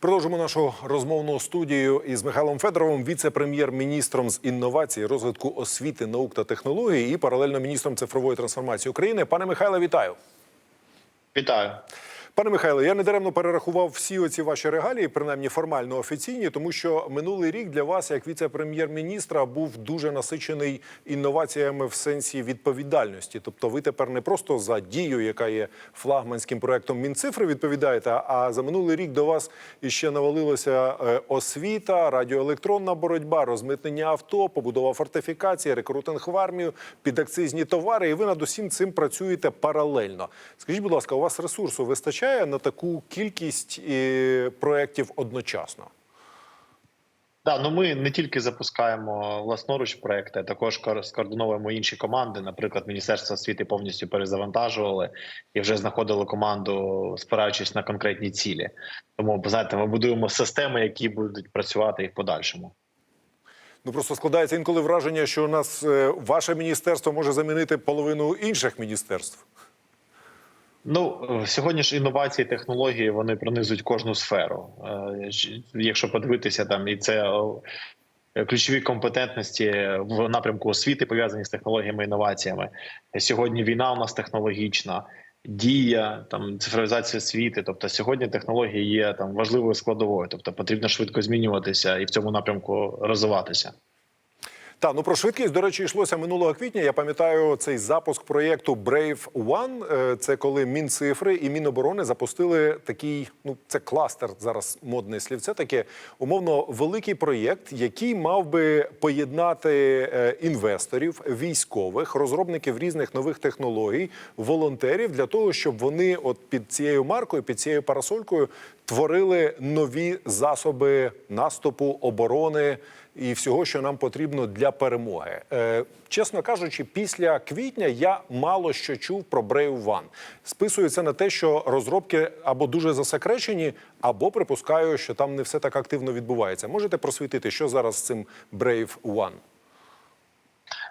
Продовжимо нашу розмовну студію із Михайлом Федоровим, віце-прем'єр-міністром з інновацій, розвитку освіти, наук та технологій і паралельно міністром цифрової трансформації України. Пане Михайле, вітаю. Вітаю. Пане Михайло, я недаремно перерахував всі оці ваші регалії, принаймні формально офіційні, тому що минулий рік для вас, як віце-прем'єр-міністра, був дуже насичений інноваціями в сенсі відповідальності. Тобто, ви тепер не просто за дію, яка є флагманським проектом Мінцифри, відповідаєте, а за минулий рік до вас іще навалилося е, освіта, радіоелектронна боротьба, розмитнення авто, побудова фортифікації, рекрутинг в армію, підакцизні товари. І ви над усім цим працюєте паралельно. Скажіть, будь ласка, у вас ресурсу вистачає на таку кількість е, проєктів одночасно? Да, ну ми не тільки запускаємо власноруч проекти, а також скоординовуємо інші команди. Наприклад, Міністерство освіти повністю перезавантажували і вже знаходили команду, спираючись на конкретні цілі. Тому знаєте, ми будуємо системи, які будуть працювати і в подальшому. Ну просто складається інколи враження, що у нас е, ваше міністерство може замінити половину інших міністерств. Ну е, сьогодні ж інновації, технології вони пронизують кожну сферу. Е, Якщо подивитися там, і це ключові компетентності в напрямку освіти пов'язані з технологіями і інноваціями. Сьогодні війна у нас технологічна. Дія там цифровізація освіти, тобто сьогодні технології є там важливою складовою, тобто потрібно швидко змінюватися і в цьому напрямку розвиватися. Та ну про швидкість, до речі, йшлося минулого квітня. Я пам'ятаю цей запуск проєкту Brave One. Е, Це коли Мінцифри і Міноборони запустили такий, ну це кластер зараз модне слівце. Таке умовно великий проєкт, який мав би поєднати е, інвесторів, військових, розробників різних нових технологій, волонтерів для того, щоб вони, от під цією маркою, під цією парасолькою, творили нові засоби наступу, оборони і всього, що нам потрібно для перемоги. Е, чесно кажучи, після квітня я мало що чув про Brave. Списую це на те, що розробки або дуже засекречені, або припускаю, що там не все так активно відбувається. Можете просвітити, що зараз з цим Brave One?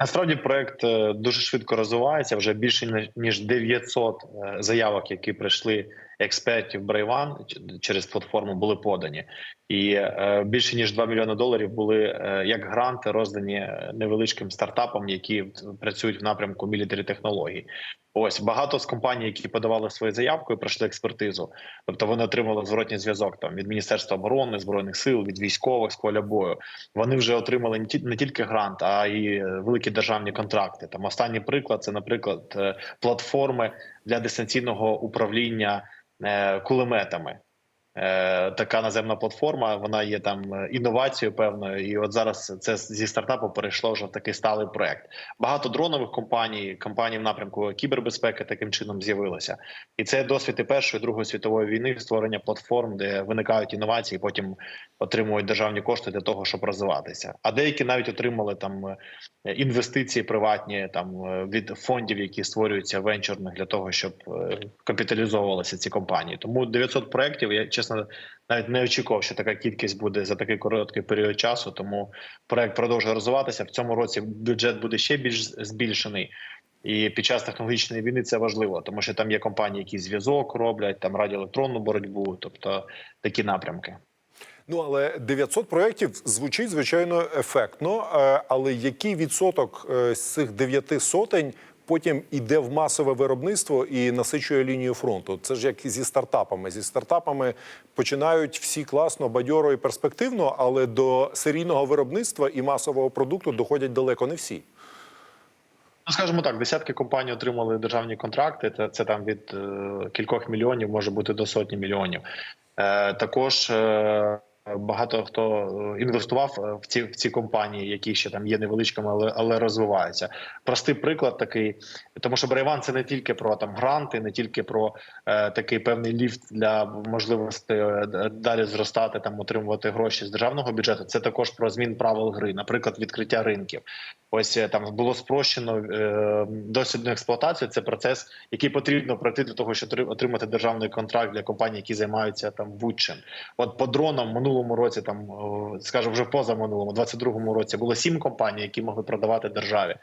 Насправді проект е, дуже швидко розвивається. Вже більше ніж 900 е, заявок, які прийшли експертів Брайван через платформу, були подані, і е, більше ніж 2 мільйони доларів були е, як гранти роздані е, невеличким стартапам, які працюють в напрямку мілітарі технологій. Ось багато з компаній, які подавали свою заявку і пройшли експертизу. Тобто вони отримали зворотній зв'язок там від міністерства оборони, збройних сил, від військових з поля бою. Вони вже отримали не ті- не тільки грант, а й е, великі державні контракти. Там останній приклад це, наприклад, е, платформи для дистанційного управління е, кулеметами. Е, Така наземна платформа, вона є там е, інновацією певною, і от зараз це зі стартапу перейшло вже в такий сталий проект. Багато дронових компаній, компаній в напрямку кібербезпеки таким чином з'явилося. І це досвід і першої і другої світової війни, створення платформ, де виникають інновації, потім отримують державні кошти для того, щоб розвиватися. А деякі навіть отримали там е, інвестиції приватні там від фондів, які створюються венчурних для того, щоб капіталізовувалися ці компанії. Тому 900 проєктів, я чесно навіть не очікував, що така кількість буде за такий короткий період часу. Тому проект продовжує розвиватися. В цьому році бюджет буде ще більш збільшений. І під час технологічної війни це важливо, тому що там є компанії, які зв'язок роблять, там радіоелектронну боротьбу, тобто такі напрямки. Ну але 900 проєктів звучить звичайно ефектно. е, Але який відсоток е, з цих дев'яти сотень потім іде в масове виробництво і насичує лінію фронту? Це ж як і зі стартапами. Зі стартапами починають всі класно, бадьоро і перспективно, але до серійного виробництва і масового продукту доходять далеко не всі. Ну, скажімо так, десятки компаній отримали державні контракти. Це, це там від е, кількох мільйонів, може бути до сотні мільйонів. Е, також е, багато хто е, інвестував е, в ці в ці компанії, які ще там є невеличкими, але але розвиваються. Простий приклад такий, тому що Брайван це не тільки про там гранти, не тільки про е, такий певний ліфт для можливості е, далі зростати, там отримувати гроші з державного бюджету. Це також про змін правил гри, наприклад, відкриття ринків. Ось е, там було спрощено е, дослідну експлуатацію. Це процес, який потрібно пройти для того, щоб отримати державний контракт для компаній, які займаються там будь-чим. От по дронам минулому році, там о, скажімо, вже поза минулому, 22-му році було сім компаній, які могли продавати державі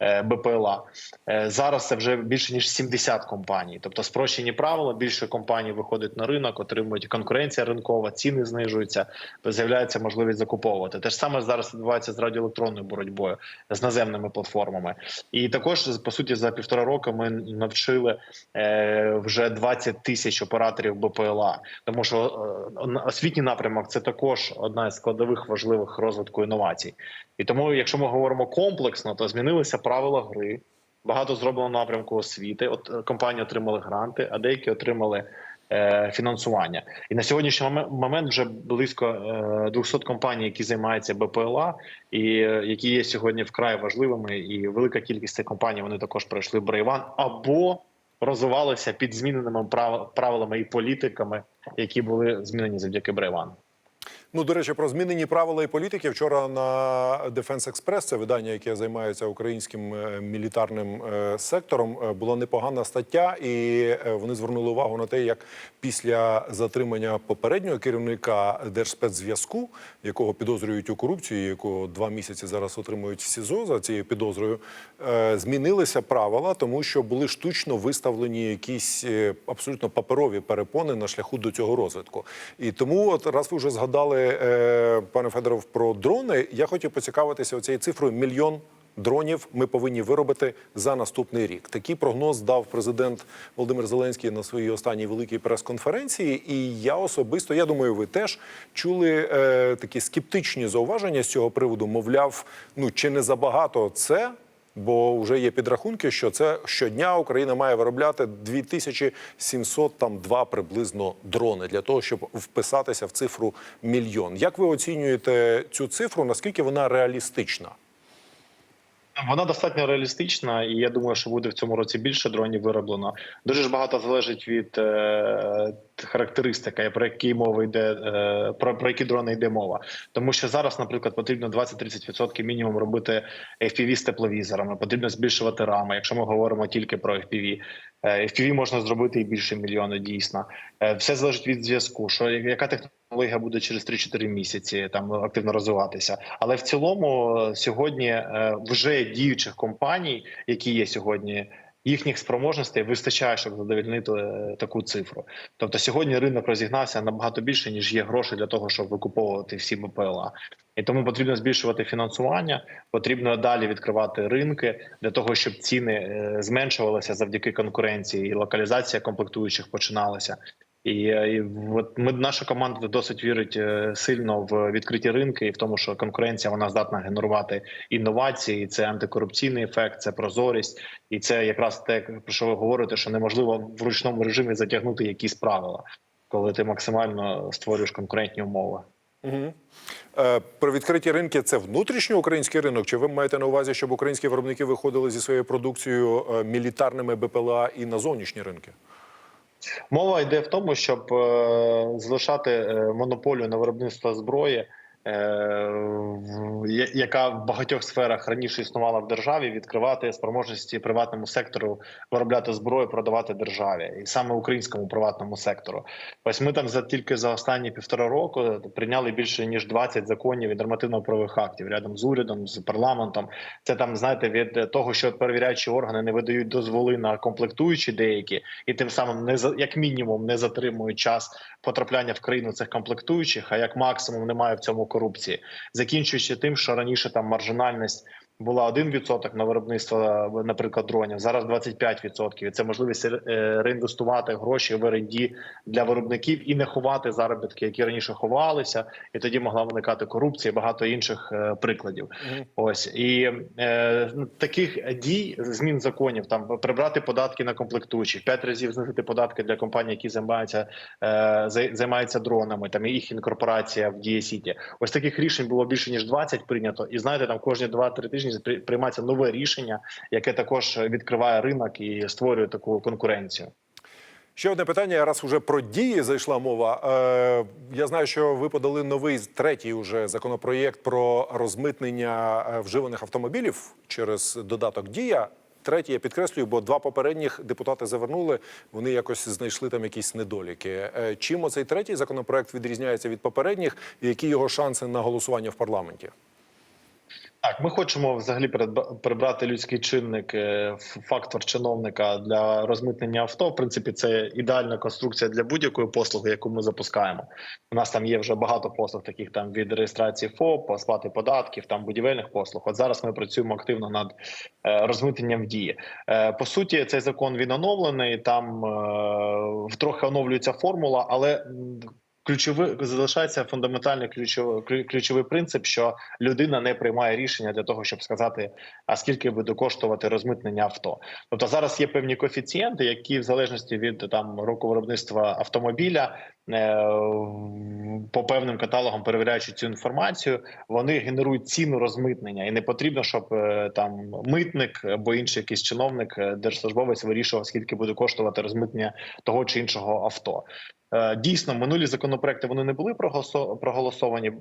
е, БПЛА. Е, Зараз це вже більше ніж 70 компаній. Тобто спрощені правила. Більше компаній виходить на ринок, отримують конкуренція ринкова, ціни знижуються, з'являється можливість закуповувати. Те ж саме зараз відбувається з радіоелектронною боротьбою з наземними платформами. І також по суті за півтора року ми навчили е, вже 20 тисяч операторів БПЛА. Тому що е, освітній напрямок це також одна із складових важливих розвитку інновацій. І тому, якщо ми говоримо комплексно, то змінилися правила гри. Багато зроблено напрямку освіти. От е, компанії отримали гранти, а деякі отримали фінансування. І на сьогоднішній моме- момент вже близько е, 200 компаній, які займаються БПЛА, і е, які є сьогодні вкрай важливими. І велика кількість цих компаній вони також пройшли Брейван або розвивалися під зміненими прав- правилами і політиками, які були змінені завдяки Брейвану. Ну, до речі, про змінені правила і політики. Вчора на Defense Express, це видання, яке займається українським е, мілітарним е, сектором, е, була непогана стаття, і вони звернули увагу на те, як після затримання попереднього керівника Держспецзв'язку, якого підозрюють у корупції, якого два місяці зараз отримують в СІЗО за цією підозрою, змінилися правила, тому що були штучно виставлені якісь абсолютно паперові перепони на шляху до цього розвитку. І тому, от раз ви вже згадали, е, пане Федоров, про дрони, я хотів поцікавитися оцією цифрою мільйон. Дронів ми повинні виробити за наступний рік. Такий прогноз дав президент Володимир Зеленський на своїй останній великій прес-конференції. І я особисто, я думаю, ви теж чули е, такі скептичні зауваження з цього приводу. Мовляв, ну чи не забагато це, бо вже є підрахунки, що це щодня Україна має виробляти 2702 приблизно дрони для того, щоб вписатися в цифру мільйон. Як ви оцінюєте цю цифру? Наскільки вона реалістична? Вона достатньо реалістична, і я думаю, що буде в цьому році більше дронів вироблено. Дуже ж багато залежить від е, характеристики, про які мови йде е, про, про які дрони йде мова. Тому що зараз, наприклад, потрібно 20-30% мінімум робити FPV з тепловізорами, потрібно збільшувати рами. Якщо ми говоримо тільки про FPV. Е, FPV можна зробити і більше мільйона. Дійсно, Е, все залежить від зв'язку. Що яка технологія буде через 3-4 місяці там активно розвиватися? Але в цілому е, сьогодні е, вже діючих компаній, які є сьогодні. Їхніх спроможностей вистачає, щоб задовольнити е, таку цифру. Тобто сьогодні ринок розігнався набагато більше ніж є гроші для того, щоб викуповувати всі БПЛА. І тому потрібно збільшувати фінансування, потрібно далі відкривати ринки для того, щоб ціни зменшувалися завдяки конкуренції, і локалізація комплектуючих починалася. І, е, і от ми наша команда досить вірить е, сильно в відкриті ринки і в тому, що конкуренція вона здатна генерувати інновації. Це антикорупційний ефект, це прозорість, і це якраз те, про що ви говорите, що неможливо в ручному режимі затягнути якісь правила, коли ти максимально створюєш конкурентні умови. Угу. Е, про відкриті ринки це внутрішньоукраїнський ринок? Чи ви маєте на увазі, щоб українські виробники виходили зі своєю продукцією е, мілітарними БПЛА і на зовнішні ринки? Мова йде в тому, щоб е, залишати е, монополію на виробництво зброї, яка в багатьох сферах раніше існувала в державі, відкривати спроможності приватному сектору виробляти зброю, продавати державі, і саме українському приватному сектору. Ось ми там за тільки за останні півтора року прийняли більше ніж 20 законів і нормативно-правових актів рядом з урядом, з парламентом. Це там знаєте від того, що перевіряючі органи не видають дозволи на комплектуючі деякі, і тим самим не за як мінімум не затримують час потрапляння в країну цих комплектуючих, а як максимум немає в цьому корупції, закінчуючи тим, що раніше там маржинальність. Була 1% на виробництво, наприклад, дронів. Зараз 25%. І Це можливість е, реінвестувати гроші в R&D для виробників і не ховати заробітки, які раніше ховалися, і тоді могла виникати корупція, і багато інших е, прикладів. Ось і е, таких дій змін законів там прибрати податки на комплектуючих, п'ять разів знизити податки для компаній, які займаються е, займаються дронами. Там їх інкорпорація в Дія Сіті. Ось таких рішень було більше ніж 20 прийнято. І знаєте, там кожні 2-3 тижні при- приймається нове рішення, яке також відкриває ринок і створює таку конкуренцію. Ще одне питання. Раз уже про дії зайшла мова. Е, я знаю, що ви подали новий третій уже законопроєкт про розмитнення е, вживаних автомобілів через додаток Дія. Третій я підкреслюю, бо два попередніх депутати завернули. Вони якось знайшли там якісь недоліки. Е, чим оцей третій законопроект відрізняється від попередніх, і які його шанси на голосування в парламенті? Так, ми хочемо взагалі прибрати людський чинник, е, фактор чиновника для розмитнення авто. В принципі, це ідеальна конструкція для будь-якої послуги, яку ми запускаємо. У нас там є вже багато послуг, таких там від реєстрації ФОП, сплати податків, там будівельних послуг. От зараз ми працюємо активно над е, розмитненням дії. Е, По суті, цей закон він оновлений. Там трохи оновлюється формула, але ключовий залишається фундаментальний ключовий ключовий принцип, що людина не приймає рішення для того, щоб сказати, а скільки буде коштувати розмитнення авто. Тобто зараз є певні коефіцієнти, які в залежності від там року виробництва автомобіля. Е, По певним каталогам перевіряючи цю інформацію, вони генерують ціну розмитнення, і не потрібно, щоб е, там митник або інший якийсь чиновник, е, держслужбовець вирішував, скільки буде коштувати розмитнення того чи іншого авто. Дійсно, минулі законопроекти вони не були проголосо- проголосовані.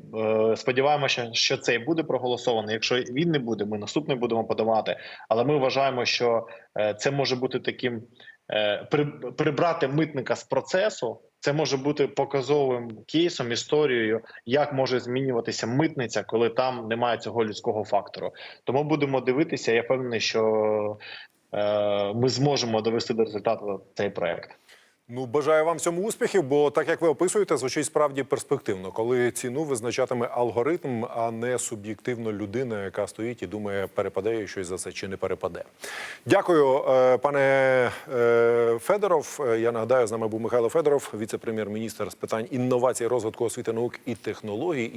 Сподіваємося, що цей буде проголосований. Якщо він не буде, ми наступний будемо подавати. Але ми вважаємо, що це може бути таким прибрати митника з процесу. Це може бути показовим кейсом, історією, як може змінюватися митниця, коли там немає цього людського фактору. Тому будемо дивитися. Я впевнений, що е, ми зможемо довести до результату цей проект. Ну, бажаю вам в цьому успіхів, бо так як ви описуєте, звучить справді перспективно, коли ціну визначатиме алгоритм, а не суб'єктивно людина, яка стоїть і думає, перепаде їй щось за це чи не перепаде. Дякую, е, пане е, Федоров. Е, Я нагадаю, з нами був Михайло Федоров, віце-прем'єр-міністр з питань інновацій, розвитку освіти, наук і технологій.